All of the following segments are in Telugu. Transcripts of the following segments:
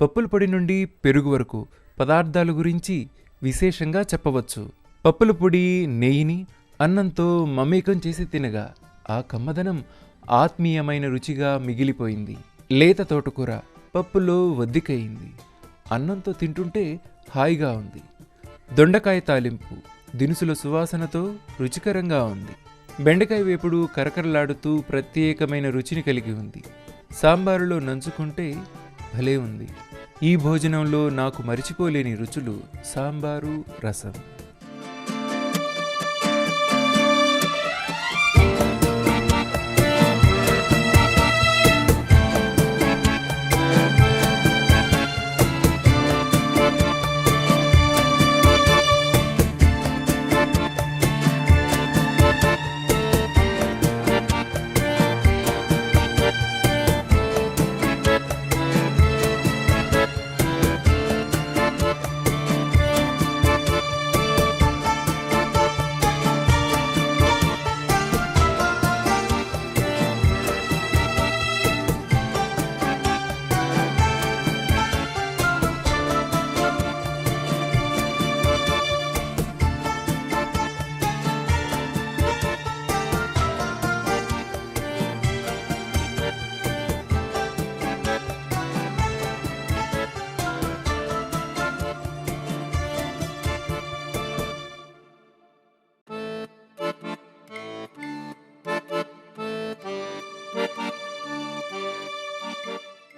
పప్పుల పొడి నుండి పెరుగు వరకు పదార్థాల గురించి విశేషంగా చెప్పవచ్చు. పప్పుల పొడి నెయ్యిని అన్నంతో మమేకం చేసి తినగా ఆ కమ్మదనం ఆత్మీయమైన రుచిగా మిగిలిపోయింది. లేత తోటకూర పప్పులో వద్దికయింది. అన్నంతో తింటుంటే హాయిగా ఉంది. దొండకాయ తాలింపు దినుసుల సువాసనతో రుచికరంగా ఉంది. బెండకాయ వేపుడు కరకరలాడుతూ ప్రత్యేకమైన రుచిని కలిగి ఉంది. సాంబారులో నంచుకుంటే భలే ఉంది. ఈ భోజనంలో నాకు మరిచిపోలేని రుచులు సాంబారు రసం.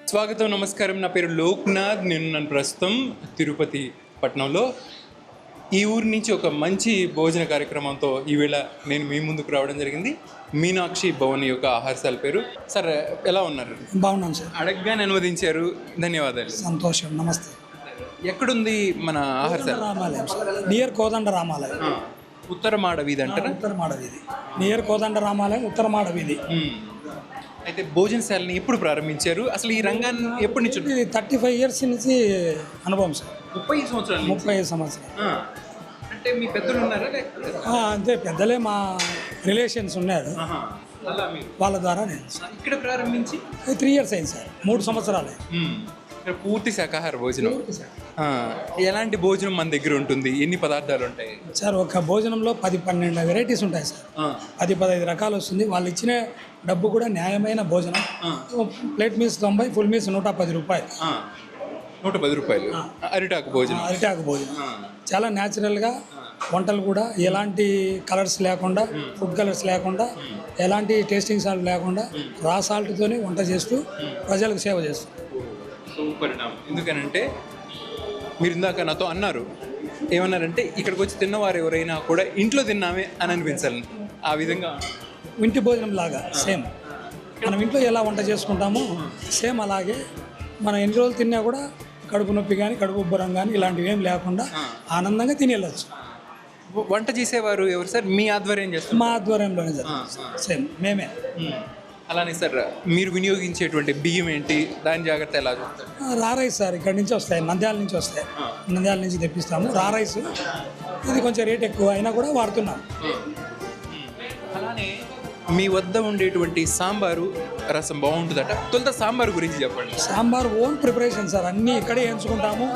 స్వాగతం నమస్కారం. నా పేరు లోక్నాథ్. నేను నన్ను ప్రస్తుతం తిరుపతి పట్టణంలో. ఈ ఊరి నుంచి ఒక మంచి భోజన కార్యక్రమంతో ఈవేళ నేను మీ ముందుకు రావడం జరిగింది. మీనాక్షి భవన్ యొక్క ఆహారశాల పేరు. సార్ ఎలా ఉన్నారు? బాగున్నాను సార్. అడగగానే అనువదించారు. ధన్యవాదాలు. సంతోషం. నమస్తే. ఎక్కడుంది మన ఆహారశాల? రామాలయం సార్. నియర్ కోదండ రామాలయం. ఉత్తర మాడ వీధి అంటారా? ఉత్తర మాడ వీధి. నియర్ కోదండ రామాలయం ఉత్తర మాడ వీధి. మ్మ్. అయితే భోజనశాలని ఎప్పుడు ప్రారంభించారు? అసలు ఈ రంగాన్ని ఎప్పటి నుంచి ఇది థర్టీ ఫైవ్ ఇయర్స్ నుంచి అనుభవం సార్. ముప్పై సంవత్సరాలు ముప్పై ఐదు సంవత్సరాలు. అంటే మీ పెద్దలు ఉన్నారా లేకపోతే? ఆ, అంతే పెద్దలే మా రిలేషన్స్ ఉన్నారు. ఆహా. అలా మీరు? వాళ్ళ ద్వారా నేను ఇక్కడ ప్రారంభించి? త్రీ ఇయర్స్ అయింది సార్. మూడు సంవత్సరాలే. పూర్తి శాకాహార భోజనం. ఎలాంటి భోజనం మన దగ్గర ఉంటుంది? ఎన్ని పదార్థాలు ఉంటాయి? సార్ ఒక భోజనంలో పది పన్నెండు వెరైటీస్ ఉంటాయి సార్. పది పదహైదు రకాలు వస్తుంది. వాళ్ళు ఇచ్చిన డబ్బు కూడా న్యాయమైన భోజనం. ప్లేట్ మీస్ తొంభై ఫుల్ మీస్ నూట పది రూపాయలు. నూట పది రూపాయలు. అరిటాకు భోజనం. అరిటాకు భోజనం. చాలా న్యాచురల్గా వంటలు కూడా ఎలాంటి కలర్స్ లేకుండా ఫుడ్ కలర్స్ లేకుండా ఎలాంటి టేస్టింగ్ సాల్ట్ లేకుండా రా సాల్ట్తోనే వంట చేస్తూ ప్రజలకు సేవ చేస్తూ. సూపర్ నా ఎందుకనంటే మీరు ఇందాక నాతో అన్నారు ఏమన్నారంటే ఇక్కడికి వచ్చి తిన్నవారు ఎవరైనా కూడా ఇంట్లో తిన్నామే అని అనిపించాలి ఆ విధంగా ఇంటి భోజనం లాగా సేమ్. మనం ఇంట్లో ఎలా వంట చేసుకుంటామో సేమ్ అలాగే మనం ఎన్ని రోజులు తిన్నా కూడా కడుపు నొప్పి కానీ కడుపు ఉబ్బరం కానీ ఇలాంటివి ఏం లేకుండా ఆనందంగా తిని వెళ్ళొచ్చు వ- వంట చేసేవారు ఎవరు సార్? మీ ఆధ్వర్యం చేస్తారు మా ఆధ్వర్యంలోనే జరుగుతుంది సేమ్ మేమే. అలానే సార్ మీరు వినియోగించేటువంటి బియ్యం ఏంటి? దాని జాగ్రత్త ఎలా చూస్తారు? రా రైస్ సార్ ఇక్కడ నుంచి వస్తాయి నంద్యాల నుంచి వస్తాయి. నంద్యాల నుంచి తెప్పిస్తాము. రా రైస్ ఇది కొంచెం రేట్ ఎక్కువ అయినా కూడా వాడుతున్నాం. అలానే మీ వద్ద ఉండేటువంటి సాంబారు రసం బాగుంటుందట. తొలుత సాంబార్ గురించి చెప్పండి. సాంబార్ ఓన్ ప్రిపరేషన్ సార్ అన్నీ ఇక్కడే వేయించుకుంటాము.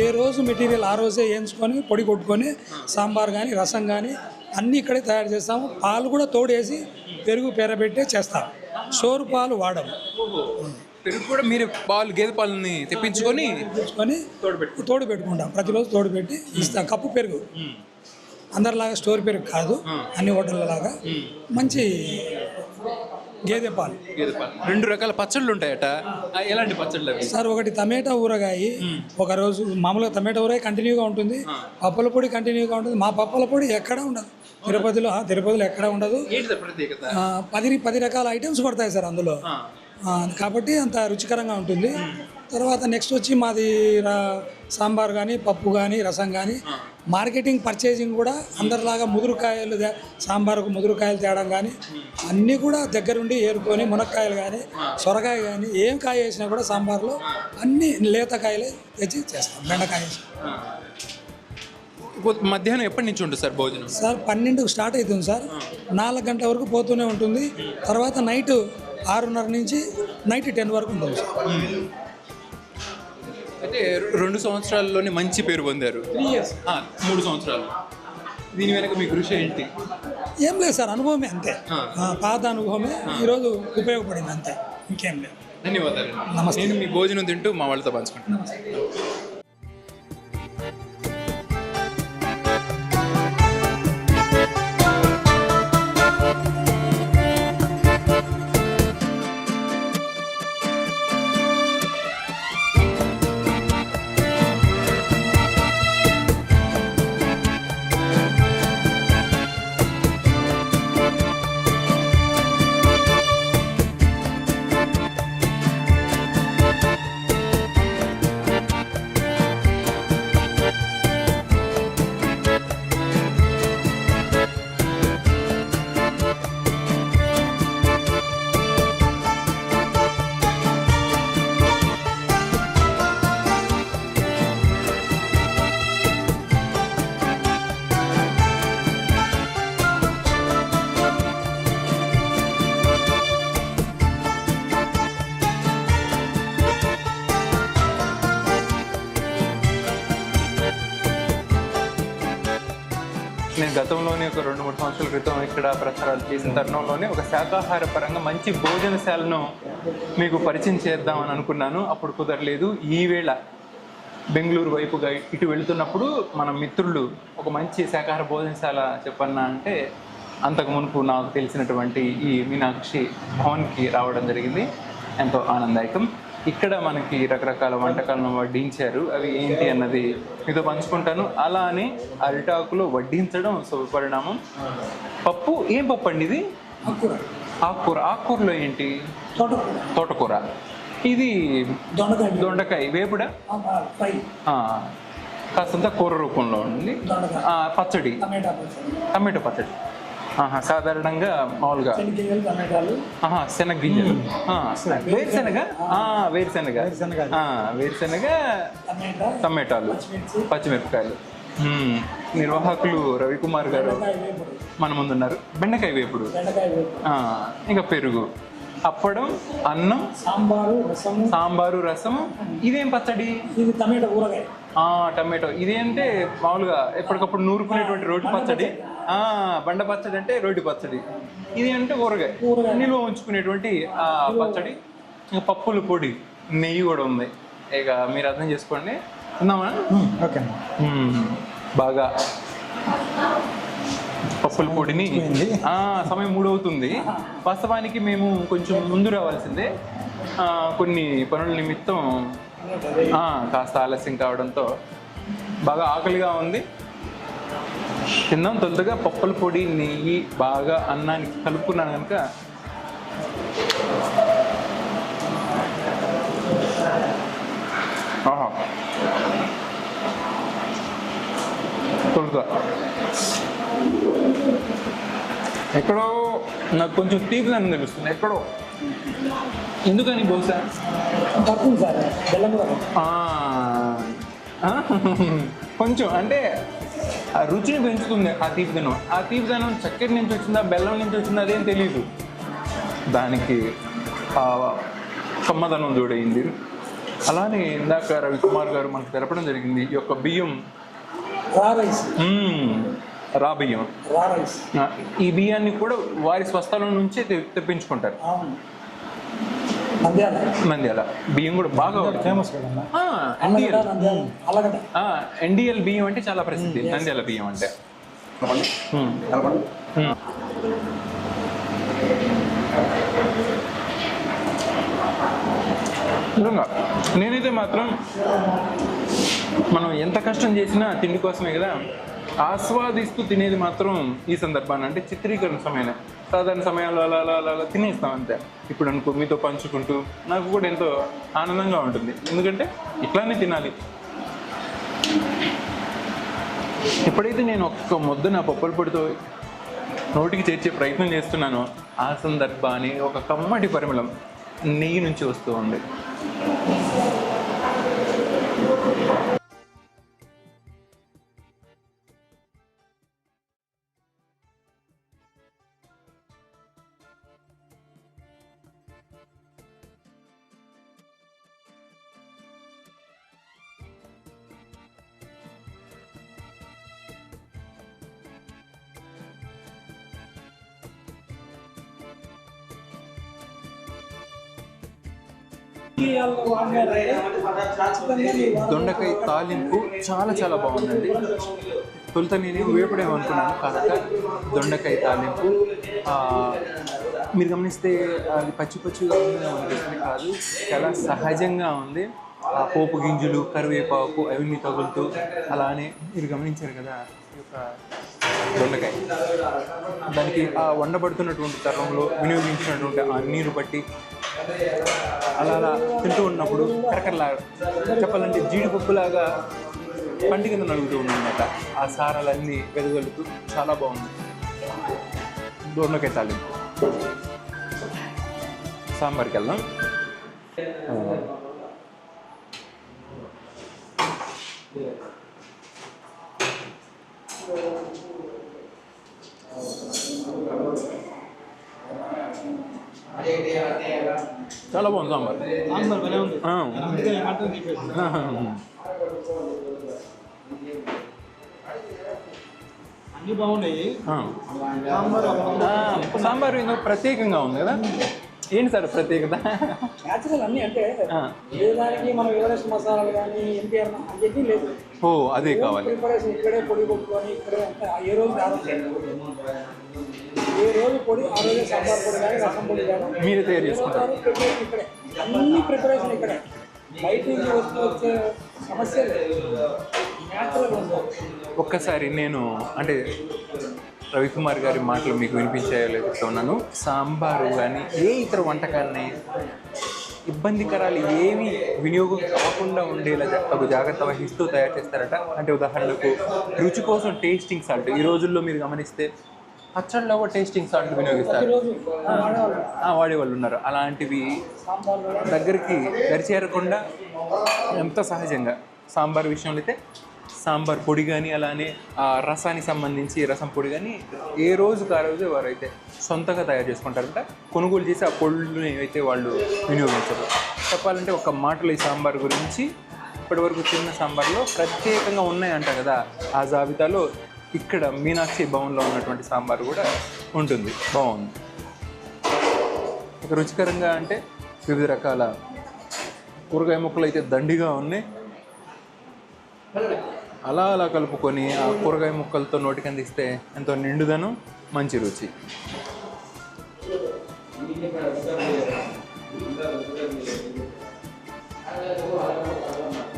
ఏ రోజు మెటీరియల్ ఆ రోజే వేయించుకొని పొడి కొట్టుకొని సాంబార్ కానీ రసం కానీ అన్నీ ఇక్కడే తయారు చేస్తాము. పాలు కూడా తోడేసి పెరుగు పెరబెట్టే చేస్తాం. సోరు పాలు వాడము. పెరుగు కూడా మీరు పాలు గేదె పాలని తెప్పించుకొని తెచ్చుకొని తోడు పెట్టుకుంటాం ప్రతిరోజు తోడు పెట్టి ఇస్తాం. కప్పు పెరుగు. అందరిలాగా స్టోర్ పెరుగు కాదు. అన్ని హోటళ్ళలాగా. మంచి గేదె పాలు. గేదె పాలు. రెండు రకాల పచ్చళ్ళు ఉంటాయట. ఎలాంటి పచ్చళ్ళు అవి? సార్ ఒకటి టమాటా ఊరగాయ. ఒక రోజు మామూలుగా టమాటా ఊరగాయ కంటిన్యూగా ఉంటుంది. పప్పుల పొడి కంటిన్యూగా ఉంటుంది. మా పప్పుల పొడి ఎక్కడ ఉండదు. తిరుపతిలో తిరుపతిలో ఎక్కడ ఉండదు. పది పది రకాల ఐటమ్స్ పడతాయి సార్ అందులో. కాబట్టి అంత రుచికరంగా ఉంటుంది. తర్వాత నెక్స్ట్ వచ్చి మాది సాంబార్ కానీ పప్పు కానీ రసం కానీ మార్కెటింగ్ పర్చేసింగ్ కూడా అందరిలాగా ముదురుకాయలు సాంబార్కు ముదురుకాయలు తేవడం కానీ అన్నీ కూడా దగ్గరుండి ఏరుకొని మునక్కాయలు కానీ సొరకాయ కానీ ఏం కాయ వేసినా కూడా సాంబార్లో అన్ని లేత కాయలే తెచ్చి చేస్తాం. బెండకాయ మధ్యాహ్నం ఎప్పటి నుంచి ఉంటుంది సార్ భోజనం? సార్ పన్నెండుకు స్టార్ట్ అవుతుంది సార్. నాలుగు గంటల వరకు పోతూనే ఉంటుంది. తర్వాత నైట్ ఆరున్నర నుంచి నైట్ టెన్ వరకు ఉంటుంది సార్. అయితే రెండు సంవత్సరాల్లోనే మంచి పేరు పొందారు. Three years. ఆ, మూడు సంవత్సరాలు. దీని వెనక మీ కృషి ఏంటి? ఏం లేదు సార్ అనుభవమే అంతే. పాత అనుభవమే. ఈరోజు ఉపయోగపడింది అంతే. ఇంకేం లేదు. ధన్యవాదాలు. నమస్తే. నేను మీ భోజనం తింటూ మా వాళ్ళతో పంచుకుంటాను క్రితం ఇక్కడ ప్రచారాలు చేసిన తరుణంలోనే ఒక శాకాహార పరంగా మంచి భోజనశాలను మీకు పరిచయం చేద్దామని అనుకున్నాను. అప్పుడు కుదరలేదు. ఈవేళ బెంగళూరు వైపుగా ఇటు వెళుతున్నప్పుడు మన మిత్రులు ఒక మంచి శాకాహార భోజనశాల చెప్పన్నా అంటే అంతకు మునుపు నాకు తెలిసినటువంటి ఈ మీనాక్షి భవన్కి రావడం జరిగింది. ఎంతో ఆనందదాయకం ఇక్కడ మనకి రకరకాల వంటకాలను వడ్డించారు. అవి ఏంటి అన్నది మీతో పంచుకుంటాను. అలానే అరిటాకులో వడ్డించడం శుభపరిణామం. పప్పు ఏం పప్పు అండి ఇది? ఆకుకూర. ఆకుకూర. ఆకుకూరలో ఏంటి? తోటకూర. ఇది దొండకాయ దొండకాయ. వేపుడా? కాస్తంత కూర రూపంలో ఉంది పచ్చడి. టమాటా పచ్చడి. సాధారణంగా మామూలుగా. శనగ వేరుశనగ? వేరుశనగ. వేరుశనగ టమాటా టమాటాలు పచ్చిమిరపకాయలు. నిర్వాహకులు రవికుమార్ గారు మన ముందున్నారు బెండకాయ వేపుడు. బెండకాయ వేపుడు. ఇంకా పెరుగు. అప్పడం అన్నం సాంబారు రసము. సాంబారు రసము. ఇదేం పచ్చడి? ఇది టమాటా ఊరగాయ. ఆ టమాటో. ఇదేంటే మామూలుగా ఎప్పటికప్పుడు నూరుకునేటువంటి రోటి పచ్చడి? బండ పచ్చడి అంటే రోటి పచ్చడి. ఇది అంటే ఊరగాయ. నిల్వ ఉంచుకునేటువంటి ఆ పచ్చడి. ఇంకా పప్పుల పొడి. నెయ్యి కూడా ఉంది. ఇక మీరు అర్థం చేసుకోండి. తిందామా ఓకే. బాగా పప్పుల పొడిని సమయం మూడు అవుతుంది వాస్తవానికి మేము కొంచెం ముందు రావాల్సిందే. కొన్ని పనుల నిమిత్తం కాస్త ఆలస్యం కావడంతో బాగా ఆకలిగా ఉంది. తిందాం తొలుతగా పప్పుల పొడి నెయ్యి బాగా అన్నానికి కలుపుకున్నాను కనుక ఆహా. తొలుత. ఎక్కడో నాకు కొంచెం తీపిదనం తెలుస్తుంది. ఎక్కడో. ఎందుకని బహుశా? కొంచెం అంటే ఆ రుచిని పెంచుతుంది. ఆ తీపిదనం. ఆ తీపిదనం చక్కెర నుంచి వచ్చిందా బెల్లం నుంచి వచ్చిందా అదేం తెలియదు దానికి ఆ కమ్మదనం జోడైంది అలానే ఇందాక రవికుమార్ గారు మనకు తెలపడం జరిగింది. ఈ యొక్క బియ్యం. రా బియ్యం. ఈ బియ్యాన్ని కూడా వారి స్వస్థలం నుంచే తెప్పించుకుంటారు. నంద్యాల నంద్యాల బియ్యం కూడా బాగా ఫేమస్ ఎన్డిఎల్ ఎన్డిఎల్ బియ్యం అంటే చాలా ప్రసిద్ధి. నంద్యాల బియ్యం అంటే. మ్మ్. మ్మ్. నిజంగా నేనైతే మాత్రం మనం ఎంత కష్టం చేసినా తిండి కోసమే కదా. ఆస్వాదిస్తూ తినేది మాత్రం ఈ సందర్భాన్ని అంటే చిత్రీకరణ సమయమే. సాధారణ సమయాల్లో అలా అలా అలా అలా తినేస్తాం అంతే. ఇప్పుడు అనుకో మీతో పంచుకుంటూ నాకు కూడా ఎంతో ఆనందంగా ఉంటుంది. ఎందుకంటే ఇట్లానే తినాలి. ఎప్పుడైతే నేను ఒక్క ముద్ద నా పప్పుల పొడితో నోటికి చేర్చే ప్రయత్నం చేస్తున్నానో ఆ సందర్భాన్ని ఒక కమ్మటి పరిమళం నెయ్యి నుంచి వస్తూ ఉంది. దొండకాయ తాలింపు చాలా చాలా బాగుందండి. తొలుత నేను వేపడే అనుకున్నాను కాదట దొండకాయ తాలింపు. మీరు గమనిస్తే అది పచ్చి పచ్చిగా ఉందని అనిపిస్తుంది కాదు. చాలా సహజంగా ఉంది. ఆ పోపు గింజలు కరివేపాకు అవన్నీ తగులుతూ అలానే మీరు గమనించారు కదా ఈ యొక్క దొండకాయ. దానికి ఆ వండబడుతున్నటువంటి తరంలో వినియోగించినటువంటి ఆ నీరు బట్టి అలా అలా తింటూ ఉన్నప్పుడు కరకరలా చెప్పాలంటే జీడిపప్పులాగా పంటి కింద నలుగుతూ ఉందన్నమాట. ఆ సారాలన్నీ వెదగలుతూ చాలా బాగుంది. దూరంలోకి తాలింపు సాంబార్కి వెళ్దాం. ఆ. చాలా బాగుంది సాంబార్. అన్ని బాగున్నాయి. సాంబార్ ఏదో ప్రత్యేకంగా ఉంది కదా? ఏంటి సార్ ప్రత్యేకత? న్యాచురల్ అన్నీ అంటే. ఏ దానికి మనం ఎవరెస్ట్ మసాలాలు కానీ ఎన్టీఆర్ అవన్నీ లేదు. ఓ అదే కావాలి. ప్రిపరేషన్ ఇక్కడే పొడి కొట్టుకొని ఇక్కడే అంటే ఏ రోజు ఏ రోజు పొడి ఆ రోజే సాంబార్ పొడి కానీ రసం పొడి కానీ. మీరే తయారు చేసుకుంటారు. రోజు ప్రిపరేషన్ ఇక్కడే అన్ని ప్రిపరేషన్ ఇక్కడే. బయట నుంచి వస్తూ వచ్చే సమస్య ఒక్కసారి నేను అంటే రవికుమార్ గారి మాటలు మీకు వినిపించాయో లేదో చెప్తున్నాను సాంబారు కానీ ఏ ఇతర వంటకాన్ని ఇబ్బందికరాలు ఏమీ వినియోగం కాకుండా ఉండేలా జాగ్రత్త వహిస్తూ తయారు చేస్తారట. అంటే ఉదాహరణకు రుచి కోసం టేస్టింగ్ సాల్ట్ ఈ రోజుల్లో మీరు గమనిస్తే పచ్చళ్ళలో కూడా టేస్టింగ్ సాల్ట్ వినియోగిస్తారు. వాడేవాళ్ళు ఉన్నారు. అలాంటివి దగ్గరికి దరిచేరకుండా ఎంత సహజంగా? సాంబార్ విషయంలో అయితే సాంబార్ పొడి కానీ అలానే ఆ రసానికి సంబంధించి రసం పొడి కానీ ఏ రోజుకు ఆ రోజు వారైతే సొంతంగా తయారు చేసుకుంటారంట. కొనుగోలు చేసి ఆ పొడుని అయితే వాళ్ళు వినియోగించరు. చెప్పాలంటే ఒక మాటలో ఈ సాంబార్ గురించి ఇప్పటివరకు తిన్న సాంబార్లో ప్రత్యేకంగా ఉన్నాయంట కదా ఆ జాబితాలో ఇక్కడ మీనాక్షి భవన్లో ఉన్నటువంటి సాంబార్ కూడా ఉంటుంది. బాగుంది. ఇక రుచికరంగా అంటే వివిధ రకాల కూరగాయ ముక్కలు అయితే దండిగా ఉన్నాయి. అలా అలా కలుపుకొని ఆ కూరగాయ ముక్కలతో నోటికి అందిస్తే ఎంతో నిండుదనం మంచి రుచి.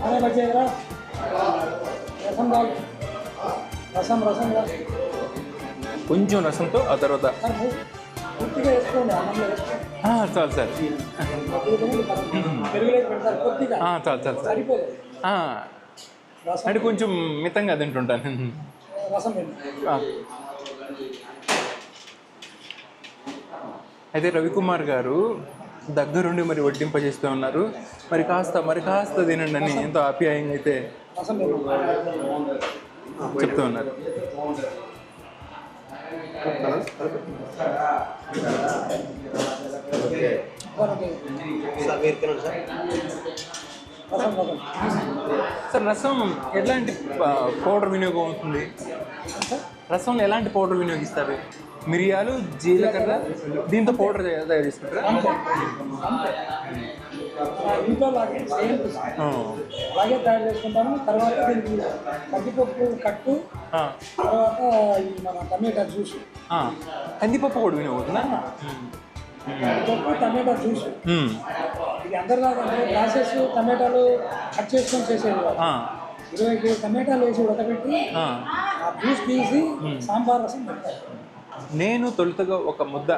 అనే రసం రసం కొంచెం రసంతో ఆ తర్వాత చాలు సార్. చాలు చాలు సార్. అంటే కొంచెం మితంగా తింటుంటాను. అయితే రవికుమార్ గారు దగ్గరుండి మరి వడ్డింపజేస్తూ ఉన్నారు. మరి కాస్త మరి కాస్త తినండి అని ఎంతో ఆప్యాయంగా అయితే. చెప్తూ ఉన్నారు. సార్ రసం ఎలాంటి పౌడర్ వినియోగం అవుతుంది? రసంలో ఎలాంటి పౌడర్ వినియోగిస్తారు? మిరియాలు జీలకర్ర దీంతో పౌడర్ తయారు చేసుకుంటారా ఆ ఇంట్లో లాగే సేమ్. అలాగే తయారు చేసుకుంటాము తర్వాత దీనికి కందిపప్పు కట్టు. తర్వాత ఈ మన టమాటా జ్యూస్. కందిపప్పు కూడా వినియోగవుతుందా పప్పు టమాటా జ్యూస్. ఇది అందరిలాగా ప్రాసెస్ టమాటాలు కట్ చేసుకొని చేసేది. ఇరవై కేజీ టమాటాలు వేసి ఉడకబెట్టి. ఆ జ్యూస్ తీసి సాంబార్ రసం పెడతారు నేను తొలుతగా ఒక ముద్ద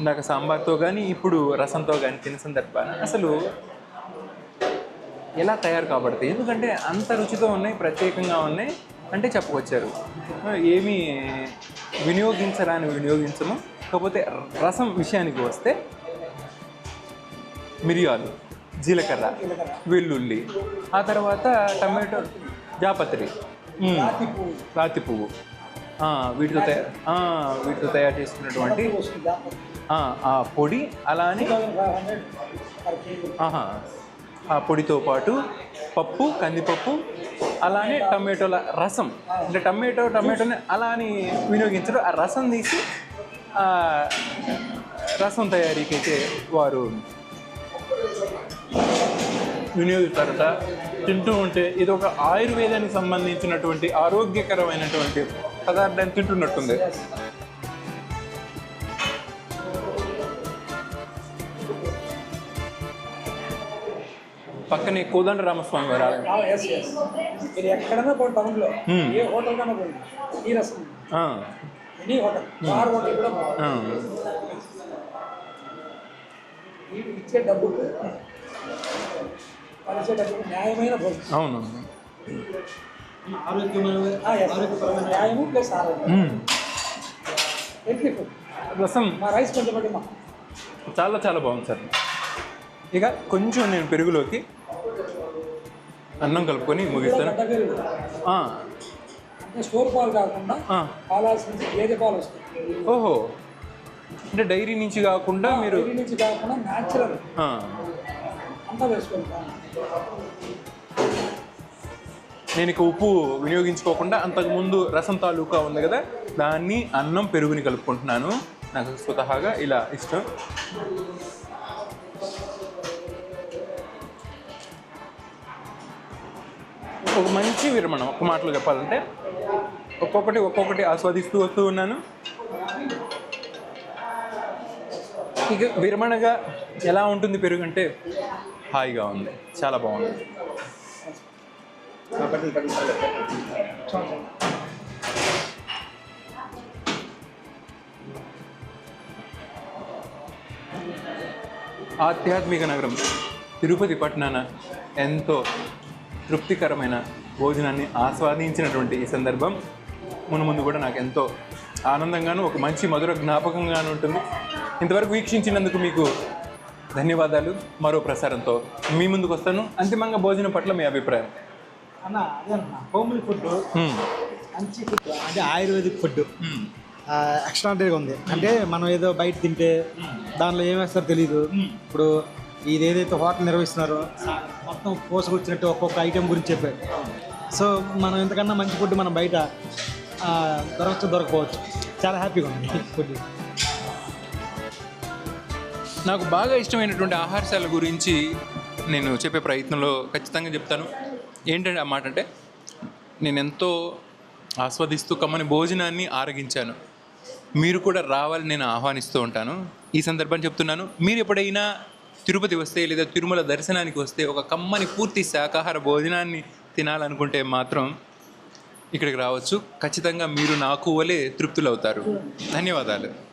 ఇందాక సాంబార్తో కానీ ఇప్పుడు రసంతో కానీ తిన్న సందర్భాన అసలు ఎలా తయారు కాబడతాయి? ఎందుకంటే అంత రుచితో ఉన్నాయి ప్రత్యేకంగా ఉన్నాయి అంటే చెప్పుకొచ్చారు ఏమీ వినియోగించరాని వినియోగించము. కాకపోతే రసం విషయానికి వస్తే మిరియాలు జీలకర్ర వెల్లుల్లి ఆ తర్వాత టమాటో జాపత్రి రాతి పువ్వు వీటితో తయారు వీటితో తయారు చేసుకున్నటువంటి ఆ, పొడి అలానే ఆహా ఆ పొడితో పాటు పప్పు కందిపప్పు అలానే టమాటోల రసం. అంటే టమాటో టమాటోని అలా అని వినియోగించరు. ఆ రసం తీసి రసం తయారీకి అయితే వారు వినియోగిస్తారట. తింటూ ఉంటే ఇది ఒక ఆయుర్వేదానికి సంబంధించినటువంటి ఆరోగ్యకరమైనటువంటి పదార్థాన్ని తింటున్నట్టుంది. పక్కనే కోదండ రామస్వామి వారు ఆలయం. ఎస్ ఎస్ మీరు ఎక్కడైనా పోయి టౌన్లో Hmm. ఏ హోటల్ కన్నా పోయింది ఈ రసం ఆ, ఎనీ హోటల్ బార్ హోటల్ కూడా. వీళ్ళు ఇచ్చే డబ్బుకు వాళ్ళు ఇచ్చే డబ్బుకు న్యాయమైన భోజనం. అవును. ఆరోగ్యమైన ఆ, yes. న్యాయము ప్లస్ ఆరోగ్యం. హెల్తీ ఫుడ్ రసం. మా రైస్ కొంచెం పట్టి మా చాలా చాలా బాగుంది సార్. ఇక కొంచెం నేను పెరుగులోకి అన్నం కలుపుకొని ముగిస్తాను. స్టోర్ పాలు కాకుండా. పాలాల్సిన గేదె పాలు వస్తాయి. ఓహో. అంటే డైరీ నుంచి కాకుండా మీరు డైరీ నుంచి కాకుండా న్యాచురల్. అంతా వేసుకుంటాం. నేను ఇక ఉప్పు వినియోగించుకోకుండా అంతకుముందు రసం తాలూకా ఉంది కదా దాన్ని అన్నం పెరుగుని కలుపుకుంటున్నాను. నాకు స్వతహాగా ఇలా ఇష్టం. ఒక మంచి విరమణం ఒక మాటలో చెప్పాలంటే ఒక్కొక్కటి ఒక్కొక్కటి ఆస్వాదిస్తూ వస్తూ ఉన్నాను. ఇక విరమణగా ఎలా ఉంటుంది పెరుగు అంటే హాయిగా ఉంది. చాలా బాగుంది. ఆధ్యాత్మిక నగరం తిరుపతి పట్టణాన ఎంతో తృప్తికరమైన భోజనాన్ని ఆస్వాదించినటువంటి ఈ సందర్భం. మును ముందు కూడా నాకు ఎంతో ఆనందంగాను ఒక మంచి మధుర జ్ఞాపకంగాను ఉంటుంది. ఇంతవరకు వీక్షించినందుకు మీకు ధన్యవాదాలు. మరో ప్రసారంతో మీ ముందుకు వస్తాను. అంతిమంగా భోజనం పట్ల మీ అభిప్రాయం? అన్న అదే అన్న హోమ్లీ ఫుడ్. మంచి ఫుడ్ అంటే ఆయుర్వేదిక్ ఫుడ్. ఎక్స్ట్రాడనరీగా ఉంది. అంటే మనం ఏదో బయట తింటే దానిలో ఏం వేస్తారో తెలియదు ఇప్పుడు ఇది ఏదైతే హోటల్ నిర్వహిస్తున్నారో మొత్తం పోసుకొచ్చినట్టు ఒక్కొక్క ఐటెం గురించి చెప్పారు. సో మనం ఎంతకన్నా మంచి ఫుడ్ మనం బయట దొరకచ్చు దొరకపోవచ్చు చాలా హ్యాపీగా ఉంది ఫుడ్. నాకు బాగా ఇష్టమైనటువంటి ఆహారశాల గురించి నేను చెప్పే ప్రయత్నంలో ఖచ్చితంగా చెప్తాను. ఏంటంటే ఆ మాట అంటే నేను ఎంతో ఆస్వాదిస్తూ కమ్మని భోజనాన్ని ఆరగించాను. మీరు కూడా రావాలని నేను ఆహ్వానిస్తూ ఉంటాను. ఈ సందర్భం చెప్తున్నాను. మీరు ఎప్పుడైనా తిరుపతి వస్తే లేదా తిరుమల దర్శనానికి వస్తే ఒక కమ్మని పూర్తి శాకాహార భోజనాన్ని తినాలనుకుంటే మాత్రం ఇక్కడికి రావచ్చు. ఖచ్చితంగా మీరు నాకు వలే తృప్తులవుతారు. ధన్యవాదాలు.